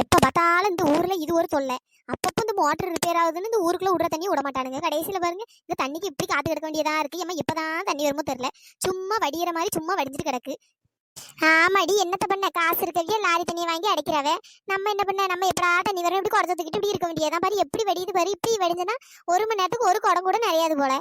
எப்ப பார்த்தாலும் இந்த ஊர்ல இது ஒரு தொல்லை. அப்பப்போ இந்த மோட்டர் ரிப்பேர் ஆகுதுன்னு இந்த ஊருக்குள்ள விடுற தண்ணி விட மாட்டானுங்க கடைசியில பாருங்க இந்த தண்ணிக்கு இப்படி காத்து கிடக்க வேண்டியதா இருக்கு. ஏமா இப்பதான் தண்ணி வருமோ தெரியல. சும்மா வடிகிற மாதிரி சும்மா வடிஞ்சிட்டு கிடக்கு. ஆமாடி என்னத்த பண்ண? காசு இருக்கிறதே லாரி தண்ணியை வாங்கி அடைக்கிறவ. நம்ம என்ன பண்ண? நம்ம எப்படா தண்ணி வரும்? இப்படி குடத்துக்கிட்டு இப்படி இருக்க வேண்டியதான் பாரு எப்படி வடியுது பாரு. இப்படி வடிஞ்சுன்னா ஒரு மணி நேரத்துக்கு ஒரு குடம் கூட நிறையாது போல.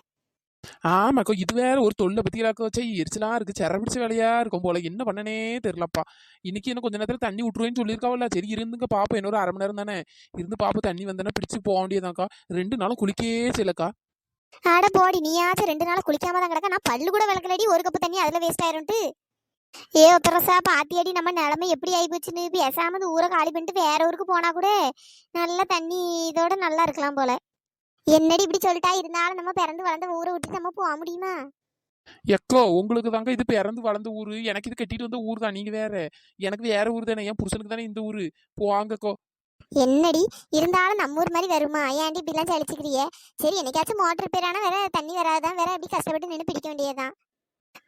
ஆமாக்கோ இது வேற ஒரு தொழிலை பத்தியிலாக்கோ வச்சா எரிச்சலா இருக்கு. செர பிடிச்ச வேலையா இருக்கும் போல. என்ன பண்ணனே தெரியலப்பா இன்னைக்கு என்ன கொஞ்ச நேரத்துல தண்ணி விட்டுருவேன்னு சொல்லியிருக்காவல்ல. சரி இருந்துங்க பாப்போம். இன்னொரு அரை மணி நேரம் தானே. இருந்து பாப்போம். தண்ணி வந்தேன்னா பிடிச்சு போக வேண்டியதாக்கா ரெண்டு நாளும் குளிக்கே செய்யலக்கா. அட போடி நீயாச்சும் ரெண்டு நாள் குளிக்காம தான் கிடக்க. நான் பல்லு கூட விளக்கலடி. ஒரு கப்பு தண்ணி அதுல வேஸ்ட் ஆயிரும்ட்டு ஏ ஒத்தரசா பாத்தியடி நம்ம நிலைமை எப்படி ஆகி போச்சுன்னு. பேசாம ஊரை காலி பண்ணிட்டு வேற ஊருக்கு போனா கூட நல்ல தண்ணி இதோட நல்லா இருக்கலாம் போல. என்னடி இப்படி சொல்லிட்டா? இருந்தாலும் நம்ம பிறந்து வளர்ந்த ஊரை விட்டு நம்ம போக முடியுமா? எக்கோ உங்களுக்கு தாங்க இது பிறந்து வளர்ந்த ஊரு. எனக்கு இது கட்டிட்டு வந்த ஊர் தான். நீங்க வேற. எனக்கு வேற ஊர் தானே. என் புருஷனுக்கு தானே இந்த ஊரு. போவாங்கக்கோ என்னடி? இருந்தாலும் நம்ம ஊர் மாதிரி வருமா? ஏன்டி இப்படிலாம் சளிச்சுக்கிறியே சரி என்னைக்காச்சும் மோட்டர் ரிப்பேர் ஆனா வேற தண்ணி வராதான் வேற அப்படி கஷ்டப்பட்டு நின்று பிடிக்க வேண்டியதுதான்.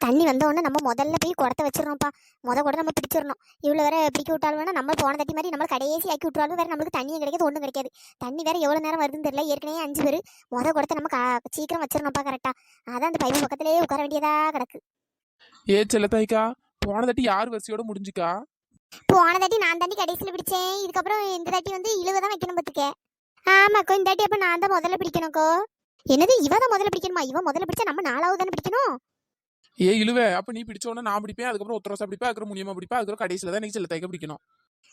தண்ணி வந்த உடனே நம்ம முதல்ல போய் குடத்தை வச்சிடணும்ப்பா. முத கூட நம்ம பிடிச்சிடணும். இவ்வளோ வேற பிடிக்க விட்டாலும் நம்ம போன தட்டி மாதிரி நம்ம கடைசி ஆக்கி விட்டாலும் வேற நம்மளுக்கு தண்ணியும் கிடைக்காது ஒன்றும் கிடைக்காது. தண்ணி வேற எவ்வளோ நேரம் வருதுன்னு தெரியல. ஏற்கனவே அஞ்சு பேர். முத குடத்தை நம்ம சீக்கிரம் வச்சிடணும்ப்பா கரெக்டா அதான் அந்த பைப்பு பக்கத்திலேயே உட்கார வேண்டியதா கிடக்கு. ஏ செல்லத்தாய்க்கா போன தட்டி யார் வரிசையோட முடிஞ்சுக்கா? போன தாட்டி நான் தாண்டி கடைசியில் பிடிச்சேன். இதுக்கப்புறம் இந்த தாட்டி வந்து இழுவ தான் வைக்கணும் பார்த்துக்க ஆமாக்கோ இந்த தாட்டி அப்போ நான் தான் முதல்ல பிடிக்கணும்க்கோ. என்னது இவ தான் முதல்ல பிடிக்கணுமா? இவன் முதல்ல பிடிச்சா நம்ம நாலாவது தானே பிடிக்கணும்? ஏ இழுவ அப்ப நீ பிடிச்ச உடனே நான் பிடிப்பேன் அதுக்கப்புறம் ஒத்தரோசா பிடிப்பேன் அதுக்கப்புறம் முடியுமா பிடிப்பேன் அதுக்கப்புறம் கடைசியில தான் நீ செல்லத்தாய்க்க பிடிக்கணும்.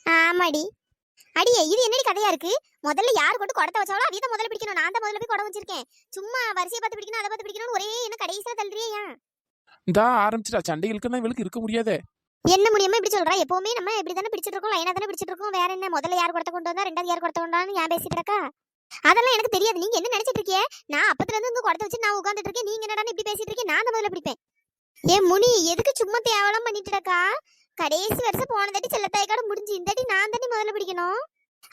ஆமாடி. அடியே இது என்னடி கதையா இருக்கு? முதல்ல யார் கொண்டு குடத்தை வச்சாலும் தான் முதல்ல பிடிக்கணும். நான் தான் முதல்ல போய் குடம் வச்சிருக்கேன். சும்மா வரிசையை பார்த்து பிடிக்கணும் அதை பார்த்து பிடிக்கணும் ஒரே என்ன கடைசியா தள்ளுறியே இந்தா ஆரம்பிச்சிட்டா. சண்டைகளுக்கு தான் இவளுக்கு இருக்க முடியாதே. என்ன முடியுமா இப்படி சொல்றா? எப்பவுமே நம்ம இப்படி தானே பிடிச்சிட்டு இருக்கோம் லைனா தானே பிடிச்சிட்டு இருக்கோம். வேற என்ன? முதல்ல யார் குடத்தை கொண்டு வந்தா ரெண்டாவது யார் குடத்தை கொண்டான்னு ஏன் பேசிட்டு இருக்கா அதெல்லாம் எனக்கு தெரியாது. நீங்க என்ன நினைச்சிட்டு இருக்கீங்க? நான் அப்பத்துல இருந்து உங்க குடத்தை வச்சு நான் உட்காந்துட்டு இருக்கேன். நீங்க என்னடா இப்படி பேசிட்டு இருக்கீங்க? நான் முதல்ல பிடிப்பேன். ஏன் முனி எதுக்கு சும்மா தேவலாம் பண்ணிட்டு இருக்கா கடைசி வருஷம் போன தாட்டி செல்லத்தாய்க்காட முடிஞ்சு இந்த தாட்டி நான் தாண்டி முதல்ல பிடிக்கணும்?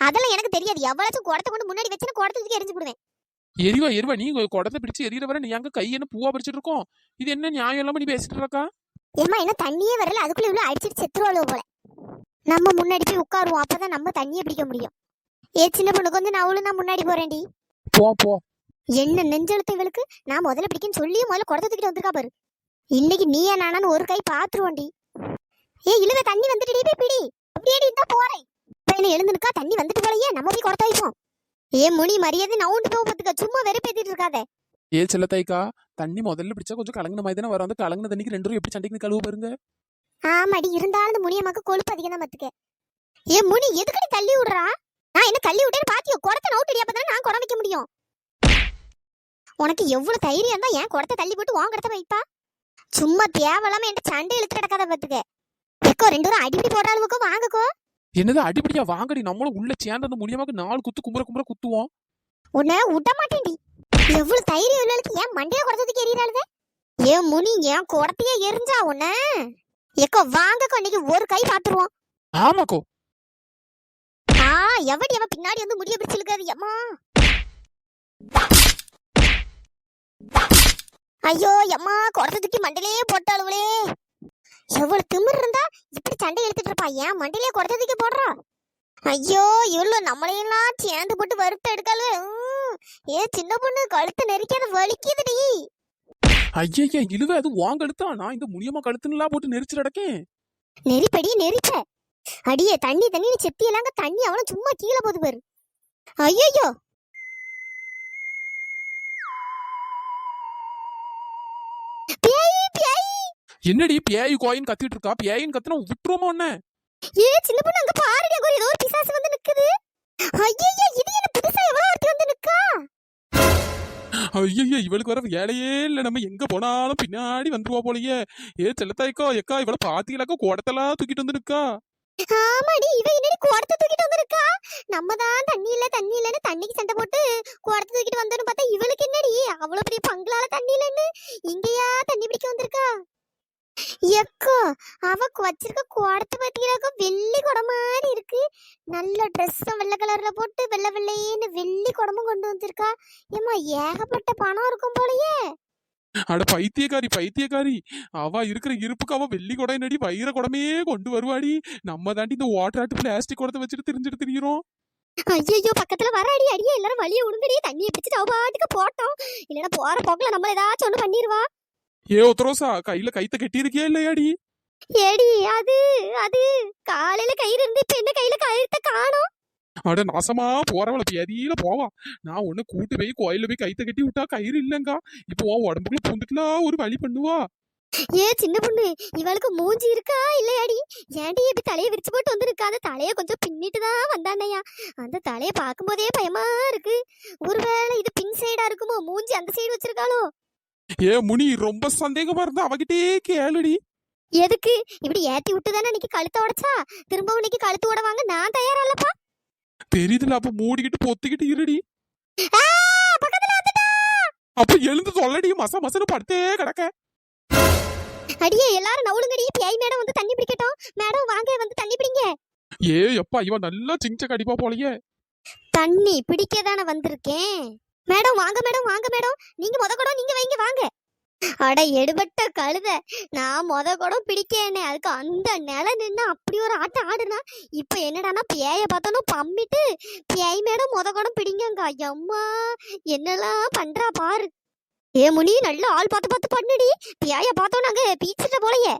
அதெல்லாம் எனக்கு தெரியாது. எவ்வளவு குடத்தை கொண்டு முன்னாடி வச்சு நான் குடத்தை தூக்கி எரிஞ்சு விடுவேன் எரிவா எரிவா நீ குடத்தை பிடிச்சு எரியற வர நீ அங்க கை என்ன பூவா பறிச்சிட்டு இருக்கோம்? இது என்ன நியாயம் இல்லாம நீ பேசிட்டு இருக்கா? ஏமா என்ன தண்ணியே வரல? அதுக்குள்ள இவ்வளவு அடிச்சிட்டு செத்துருவாளோ போல. நம்ம முன்னாடி போய் உட்காருவோம். அப்பதான் நம்ம தண்ணியை பிடிக்க முடியும். ஏ சின்ன பொண்ணுக்கு வந்து நான் நான் முன்னாடி போறேன்டி. போ போ. என்ன நெஞ்செழுத்த இவளுக்கு? நான் முதல்ல பிடிக்குன்னு சொல்லியும் முதல்ல குடத்தை தூக்கிட்டு வந்திருக்கா பாரு. இன்னைக்கு நீயா நானான்னு ஒரு கை பாத்துருவோண்டி. ஏ இழுவ தண்ணி வந்துட்டு போய் பிடி. அப்படியே இருந்தா போறேன். இப்ப என்ன எழுந்து நிக்கா தண்ணி வந்துட்டு போலயே நம்ம போய் குடத்த வைப்போம். ஏ முனி மரியாதை நவுண்டு போக பார்த்துக்க. சும்மா வெறுப்பேத்திட்டு இருக்காத. ஏ செல்லத்தாய்க்கா தண்ணி முதல்ல பிடிச்சா கொஞ்சம் கலங்கின மாதிரி தானே வரும். அந்த கலங்கின தண்ணிக்கு ரெண்டு பேரும் எப்படி சண்டைக்கு கழுவு பாருங்க. ஆமாடி இருந்தாலும் இந்த முனியம்மாக்கு கொழுப்பு அதிகம் தான் பாத்துக்க ஏ முனி எதுக்கடி தள்ளி விடுறா? நான் என்ன தள்ளி விட்டேன்னு பாத்தியோ? குடத்தை நவுட்டடி அப்பதான் நான் குடம் வைக்க முடியும். உனக்கு எவ்வளவு தைரியம் இருந்தா ஏன் குடத்தை தள்ளி போட்டு உன் குடத்தை வைப்பா. சும்மா தேவையில்லாம என்கிட்ட சண்டை இழுத்து கிடக்காத பாத்துக்க. எக்கோ ரெண்டு பேரும் அடிப்படி போடுறாளுக்கோ வாங்கக்கோ. என்னது அடிப்படியா வாங்கடி. நம்மளும் உள்ள சேர்ந்து அந்த முடியாமக்கு நாலு குத்து கும்புற கும்புற குத்துவோம். உன்னை விட மாட்டேன்டி. எவ்வளவு தைரியம் உள்ளளுக்கு ஏன் மண்டையில குடத்துக்கு எறிகிறாளுத ஏன் முனி ஏன் குடத்தையே எரிஞ்சா உன்ன? எக்கோ வாங்கக்கோ. இன்னைக்கு ஒரு கை பாத்துருவோம் ஆமாக்கோ. ஆ எவடி அவ பின்னாடி வந்து முடிய பிடிச்சு இழுக்காது அம்மா ஐயோ அம்மா குடத்தை தூக்கி மண்டையிலே போட்டாளுவளே எவ்வளவு திமிர் இருந்தா இப்படி சண்டை இழுத்துட்டு இருப்பா? ஏன் மண்டையிலே குடத்தை தூக்கி போடுறா? ஐயோ இவ்வளவு நம்மளையெல்லாம் சேர்ந்து போட்டு வறுத்து எடுக்காளு உம், ஏ சின்ன பொண்ணு கழுத்து நெரிக்காத வலிக்குதுடி ஐயா இழுவ அது வாங்க கழுத்தா நான் இந்த முடியாம கழுத்துலாம் போட்டு நெரிச்சு நடக்கேன் நெரிப்படி நெரிப்ப. அடியே தண்ணி தண்ணி செத்தி எல்லாங்க தண்ணி அவளும் சும்மா கீழே போகுது பாரு. ஐயோ என்னடி பேய் கோயின்னு கத்திட்டு இருக்கா பேயின்னு கத்துனா விட்டுருவோமா உன்ன ஏ சின்ன பொண்ணு அங்க பாருடி அங்க ஏதோ ஒரு பிசாசு வந்து நிக்குது. ஐயோ இது என்ன புதுசா எவ்வளவு ஒருத்தி வந்து நிக்கா? ஐயா இவளுக்கு வர வேலையே இல்ல. நம்ம எங்க போனாலும் பின்னாடி வந்துருவா போலயே. ஏ செல்லத்தாய்க்கோ எக்கா இவள பாத்தீங்களாக்கா குடத்தெல்லாம் தூக்கிட்டு வந்து நிக்கா. ஆமாடி இவ என்னடி குடத்தை தூக்கிட்டு வந்திருக்கா நம்ம தான் தண்ணி இல்ல தண்ணி இல்லன்னு தண்ணிக்கு சண்டை போட்டு குடத்தை தூக்கிட்டு வந்தோன்னு பார்த்தா இவளுக்கு என்னடி? அவ்வளவு பெரிய பங்களால தண்ணி இல்லன்னு. இங்கேயா தண்ணி பிடிக்க வந்திருக்கா? எக்கோ அவ வச்சிருக்க குடத்தை பார்த்தீங்கன்னாக்கா வெள்ளி குடம் மாதிரி இருக்கு. நல்ல ட்ரெஸ்ஸும் வெள்ளை கலர்ல போட்டு வெள்ளை வெள்ளையேன்னு வெள்ளி குடமும் கொண்டு வந்திருக்கா. ஏமா ஏகப்பட்ட பணம் இருக்கும் போலயே. அட பைத்தியக்காரி பைத்தியக்காரி. அவ இருக்கிற இருப்புக்கு அவ வெள்ளி குடம் நடி வைர குடமே கொண்டு வருவாடி. நம்ம தாண்டி இந்த வாட்டர் ஆட்டு பிளாஸ்டிக் குடத்தை வச்சுட்டு திரிஞ்சுட்டு திரியிறோம். ஐயோ பக்கத்துல வர அடி அடியே எல்லாரும் வழிய விடுங்கடி தண்ணியை பிடிச்சிட்டு அவ பாட்டுக்கு போட்டோம். இல்லைன்னா போற போக்குல நம்ம ஏதாச்சும் ஒண்ணு பண்ணிருவா. ஏ ஒத்தரோசா கையில கைத்த கட்டி இருக்கியா இல்லையாடி? ஏடி அது அது காலையில கயிறு இருந்து இப்ப என்ன கையில கயிறுத்த காணோம்? அட நாசமா போறவள பேதியில போவா. நான் ஒண்ணு கூட்டு போய் கோயில்ல போய் கைத்த கட்டி விட்டா கயிறு இல்லங்கா. இப்போ உன் உடம்புக்குள்ள பூந்துட்டுலாம் ஒரு வழி பண்ணுவா. ஏ சின்ன பொண்ணு இவளுக்கு மூஞ்சி இருக்கா இல்லையாடி? ஏன்டி இப்படி தலையை விரிச்சு போட்டு வந்திருக்கா? அந்த தலைய கொஞ்சம் பின்னிட்டு தான் வந்தானையா அந்த தலைய பார்க்கும்போதே பயமா இருக்கு. ஒருவேளை இது பின் சைடா இருக்குமோ? மூஞ்சி அந்த சைடு வச்சிருக்காளோ? ஏ முனி ரொம்ப சந்தேகமா இருந்தா அவகிட்டே கேளுடி. எதுக்கு? இப்படி ஏத்தி விட்டு தானே இன்னைக்கு கழுத்தை உடைச்சா? திரும்ப இன்னைக்கு கழுத்து உடவாங்க நான் தயாரல்லப்பா தெரியுதுல அப்ப மூடிக்கிட்டு பொத்திக்கிட்டு இருடி. அப்ப எழுந்து சொல்லடி மச மசன்னு படுத்தே கிடக்க. அடியே எல்லாரும் நவுளுங்கடி பியாய் மேடம் வந்து தண்ணி பிடிக்கட்டும். மேடம் வாங்க வந்து தண்ணி பிடிங்க. ஏ எப்பா இவன் நல்லா சிங்ச கடிப்பா போலயே. தண்ணி பிடிக்க தானே வந்திருக்கேன். மேடம் வாங்க மேடம் வாங்க மேடம். நீங்க முத குடம் நீங்க வைங்க வாங்க. அட எடுபட்ட கழுத. நான் முத குடம் பிடிக்கேனே. அதுக்கு அந்த நில நின்று அப்படி ஒரு ஆட்டம் ஆடுனா இப்ப என்னடான்னா பேய பார்த்தோன்னு பம்மிட்டு பேய் மேடம் முத குடம் பிடிங்கங்க. அம்மா என்னெல்லாம் பண்றா பாரு. ஏ முனி நல்ல ஆள் பார்த்து பார்த்து பண்ணுடி. பேய பார்த்தோம் நாங்க பீச்சிட்ட போலயே.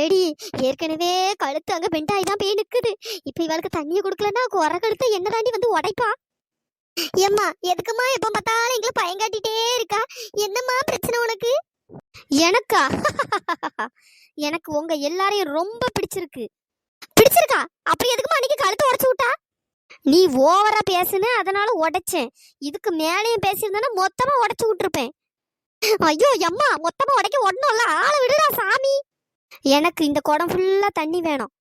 ஏடி ஏற்கனவே கழுத்து அங்க பெண்டாய் தான் போய் நிக்குது. இப்ப இவளுக்கு தண்ணியை குடுக்கலன்னா குறை கழுத்தை என்னதாண்டி வந்து உடைப்பா? ஏம்மா எதுக்குமா எப்ப பார்த்தாலும் எங்களை பயங்காட்டிட்டே இருக்கா? என்னம்மா பிரச்சனை உனக்கு? எனக்கா? எனக்கு உங்க எல்லாரையும் ரொம்ப பிடிச்சிருக்கு. பிடிச்சிருக்கா? அப்படி எதுக்குமா அன்னைக்கு கழுத்தை உடைச்சு விட்டா? நீ ஓவரா பேசுன அதனால உடைச்சேன். இதுக்கு மேலேயும் பேசியிருந்தேன்னா மொத்தமா உடைச்சு விட்டுருப்பேன். ஐயோ அம்மா மொத்தமா உடைக்க ஒண்ணும் இல்ல ஆளை விடுடா சாமி. எனக்கு இந்த குடம் ஃபுல்லா தண்ணி வேணும்.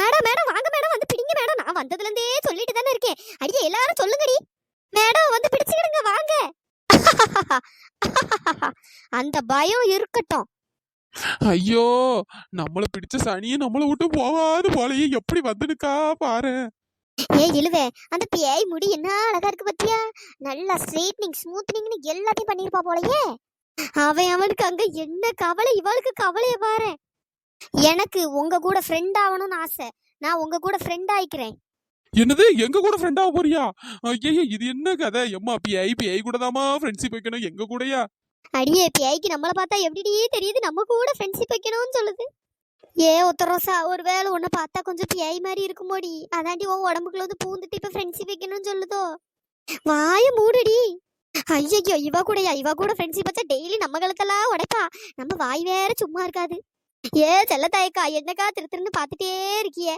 மேடம் மேடம் வாங்க மேடம் வந்து பிடிங்க மேடம். நான் வந்ததுல இருந்தே சொல்லிட்டு தானே இருக்கேன் அடியே எல்லாரும் சொல்லுங்கடி மேடம் வந்து பிடிச்சுக்கிடுங்க வாங்க அந்த பயம் இருக்கட்டும். ஐயோ நம்மள பிடிச்ச சனியை நம்மள விட்டு போவாது போலயே. எப்படி வந்துனுக்கா பாரு. ஏய் இழுவே அந்த பேய் முடி என்ன அழகா இருக்கு பத்தியா? நல்லா ஸ்ட்ரைட்னிங் ஸ்மூத்னிங்னு எல்லாத்தையும் பண்ணிருப்பா போலயே. அவன் அவனுக்கு அங்க என்ன கவலை? இவளுக்கு கவலைய பாரு. எனக்கு உங்க கூட ஃப்ரெண்ட் ஆகணும்னு ஆசை. நான் உங்க கூட ஃப்ரெண்ட் ஆயிக்கிறேன். என்னது? எங்க கூட ஃப்ரெண்டா போறியா? ஐயோ இது என்ன கதை? எம்மா பிஐ பிஐ கூட தாமா ஃப்ரெண்ட்ஷிப் வைக்கணும். எங்க கூடயா? அடியே பேய்க்கு நம்மள பார்த்தா எப்படிடியே தெரியுது? நம்ம கூட ஃப்ரெண்ட்ஷிப் வைக்கணும்னு சொல்லுது. ஏ ஒத்தரோசா ஒருவேளை உன்னை பார்த்தா கொஞ்சம் பேய் மாதிரி இருக்குமோடி. அதாண்டி உன் உடம்புக்குள்ள வந்து பூந்துட்டு இப்ப ஃப்ரெண்ட்ஷிப் வைக்கணும்னு சொல்லுதோ. வாய மூடுடி. ஐயோ இவ கூடயா? இவ கூட ஃப்ரெண்ட்ஷிப் வச்சா டெய்லி நம்ம கழுத்தெல்லாம் உடைப்பா. நம்ம வாய் வேற சும்மா இருக்காது. ஏ செல்லத்தாயக்கா என்னக்கா திரு திருன்னு பார்த்துட்டே இருக்கியே.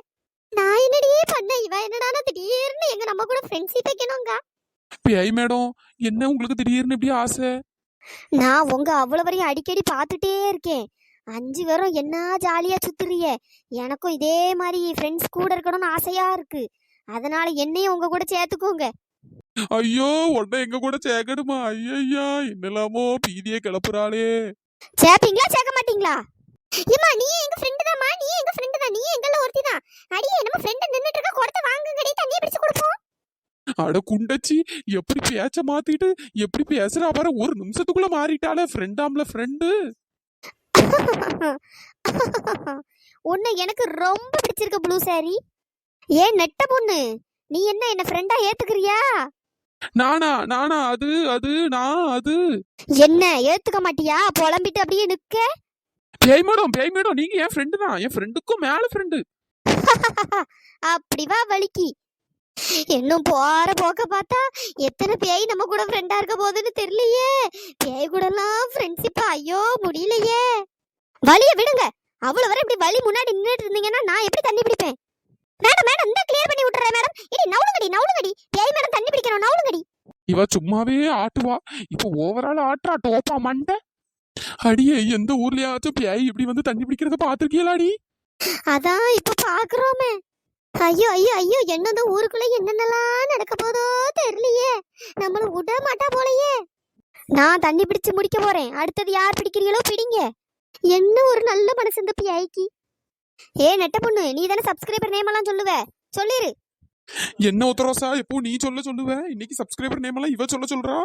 நான் என்னடி பண்ண இவ என்னடானா திடீர்னு எங்க நம்ம கூட ஃப்ரெண்ட்ஷிப் வைக்கணுங்க பிஐ மேடம் என்ன உங்களுக்கு திடீர்னு இப்படி ஆசை? நான் உங்க அவ்வளவு வரையும் அடிக்கடி பார்த்துட்டே இருக்கேன். அஞ்சு பேரும் என்ன ஜாலியா சுத்துறிய எனக்கும் இதே மாதிரி ஃப்ரெண்ட்ஸ் கூட இருக்கணும்னு ஆசையா இருக்கு. அதனால என்னையும் உங்க கூட சேர்த்துக்கோங்க. ஐயோ உடனே எங்க கூட சேர்க்கணுமா? ஐயா என்னலாமோ பீதியே கிளப்புறாளே. சேர்ப்பீங்களா? சேர்க்க மாட்டீங்களா? ஏமா நீ எங்க ஃப்ரெண்டு தான்மா நீ எங்க ஃப்ரெண்டு தான்? நீ எங்கள ஒருத்தி தான்? அடியே நம்ம ஃப்ரெண்ட் நின்னுட்டு இருக்க கொடுத்த வாங்குங்கடி தண்ணியை பிடிச்சு கொடுப்போம். அட குண்டச்சி எப்படி பேச்ச மாத்திட்டு எப்படி பேசுறா பாரு ஒரு நிமிஷத்துக்குள்ள மாறிட்டாளே ஃப்ரெண்டாம்ல ஃப்ரெண்டு உன்னை எனக்கு ரொம்ப பிடிச்சிருக்கு ப்ளூ சாரி ஏன் நெட்ட பொண்ணு நீ என்ன என்ன ஃப்ரெண்டா ஏத்துக்கிறியா? நானா நானா அது அது நான் அது. என்ன ஏத்துக்க மாட்டியா? புலம்பிட்டு அப்படியே நிக்க. பேய் மேடம் பேய் மேடம் நீங்க என் ஃப்ரெண்டு தான் என் ஃப்ரெண்டுக்கும் மேல ஃப்ரெண்டு அப்படி வா வலிக்கி இன்னும் போற போக்க பார்த்தா எத்தனை பேய் நம்ம கூட ஃப்ரெண்டா இருக்க போகுதுன்னு தெரியலையே. பேய் கூட எல்லாம் ஃப்ரெண்ட்ஷிப் ஐயோ முடியலையே. வலிய விடுங்க. அவ்வளவு வரை இப்படி வலி முன்னாடி நின்னுட்டு இருந்தீங்கன்னா நான் எப்படி தண்ணி பிடிப்பேன்? மேடம் மேடம் இந்த கிளியர் பண்ணி விட்டுறேன் மேடம் இடி நவுளுங்கடி நவுளுங்கடி. பேய் மேடம் தண்ணி பிடிக்கணும் நவுளுங்கடி. இவ சும்மாவே ஆட்டுவா. இப்ப ஓவரால் ஆட்டுறா டோப்பா மண்டை. அடியே எந்த ஊர்லயாச்சும் பேய் இப்படி வந்து தண்ணி பிடிக்கிறத பாத்திருக்கீங்களாடி அதான் இப்ப பாக்குறோமே. ஐயோ ஐயோ ஐயோ என்னதான் ஊருக்குள்ள என்னென்னலாம் நடக்க போதோ தெரியலையே. நம்மள விட மாட்டா போலயே. நான் தண்ணி பிடிச்சு முடிக்க போறேன். அடுத்தது யார் பிடிக்கிறீங்களோ பிடிங்க. என்ன ஒரு நல்ல மனசு இந்த பிஐக்கு ஏ நெட்ட பொண்ணு நீ தானே சப்ஸ்கிரைபர் நேம் எல்லாம் சொல்லுவ? சொல்லிரு. என்ன உத்தரோசா எப்போ நீ சொல்ல சொல்லுவ? இன்னைக்கு சப்ஸ்கிரைபர் நேம் எல்லாம் இவ சொல்ல சொல்றா?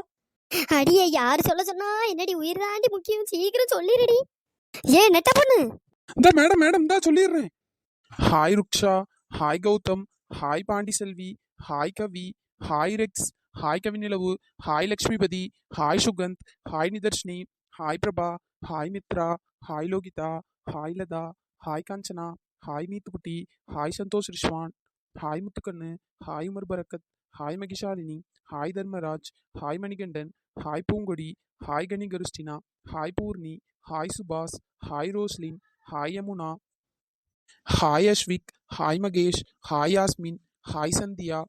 அடியே யார் சொல்ல சொன்னா? என்னடி உயிர் தாண்டி முக்கியம். சீக்கிரம் சொல்லிடுடி ஏன் நெட்ட பொண்ணு. இந்த மேடம் மேடம் தான் சொல்லிடுறேன். Hi Ruksha. Hi Gautham hi Pandi Selvi hi Kavi hi Rex hi Kavinilavu hi Lakshmipathi hi Sugandh hi Nitharshini hi Prabha hi Mithra hi Lohitha hi Latha hi Kanchana hi Meethukutti hi Santhosh Rizwan hi Muthukannu hi Umar Barakath hi Mahishalini hi Dharmaraj hi Manikandan hi Poongodi hi Kani Christina hi Poorni hi Subash hi Roslin hi Yamuna hi Ashvik hi Mahesh hi Yasmin hi Sandhya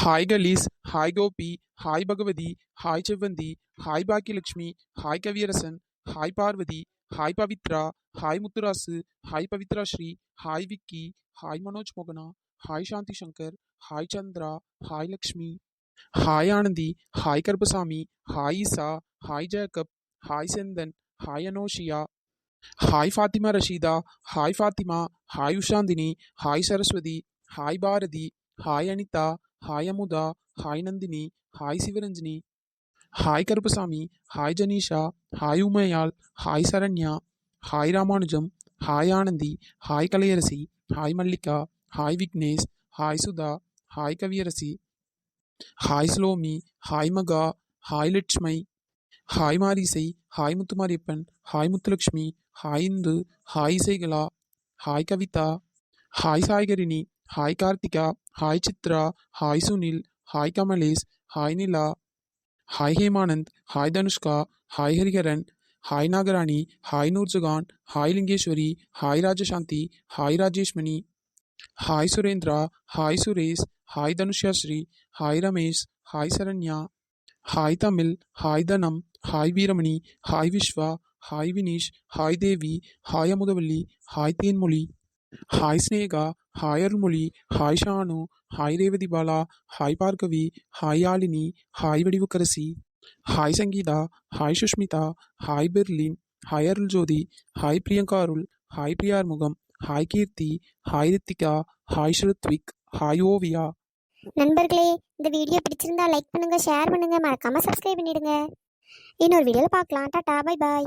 hi Kalees hi Gopi hi Bhagavathi hi Sevvanthi hi Bhagyalakshmi hi Kaviyarasan hi Parvathi hi Pavithra hi Muthurasu hi Pavithra Sri hi Vicky hi Manoj மோகனா hi Shanthi Shankar hi Chandra hi Lakshmi hi Anandhi hi Karuppasamy hi Esa hi Jacob hi Senthan hi Anoshiya hi Fathima Rasheeda hi Fathima hi Ushanthini hi Saraswathi hi Bharathi hi Anitha hi Amudha hi Nandhini hi Sivaranjini hi Karuppasamy hi Janisha hi Umaiyal hi Saranya hi Ramanujam hi Anandhi hi Kalaiyarasi hi Mallika hi Vignesh hi Sudha hi Kaviyarasi hi Slomi hi Maha hi Latchumai hi Marisai hi Muthumariappan hi Muthulakshmi hi Indhu hi Isaikala hi Kavitha hi Saikarini hi Karthika hi Chitra hi Sunil hi Kamalesh hi Nila hi Hemanand hi Dhanushka hi Hariharan hi Nagarani hi Noorjahan hi Lingeswari hi Rajashanthi hi Rajeshmani hi Surendra hi Suresh hi Dhanushyasri hi Ramesh hi Saranya hi Tamil hi Dhanam hi Veeramani hi Vishwa hi Vineesh hi Devi hi Amudhavalli hi Thenmozhi hi Sneha hi Arulmozhi hi Shanu hi Revathi Bala hi Bhargavi hi Yazhini hi Vadivukkarasi hi Sangeetha hi Sushmitha hi Berlin hi Arul Jothi hi Priyanka Arul hi Priyarmugam hi Keerthi hi Rithika hi Sruthvik hi Oviya நண்பர்களே இந்த video பிடிச்சிருந்தா like பண்ணுங்க share பண்ணுங்க மறக்காம subscribe பண்ணிடுங்க. இன்னொரு வீடியோவில் பார்க்கலாம். Tata bye bye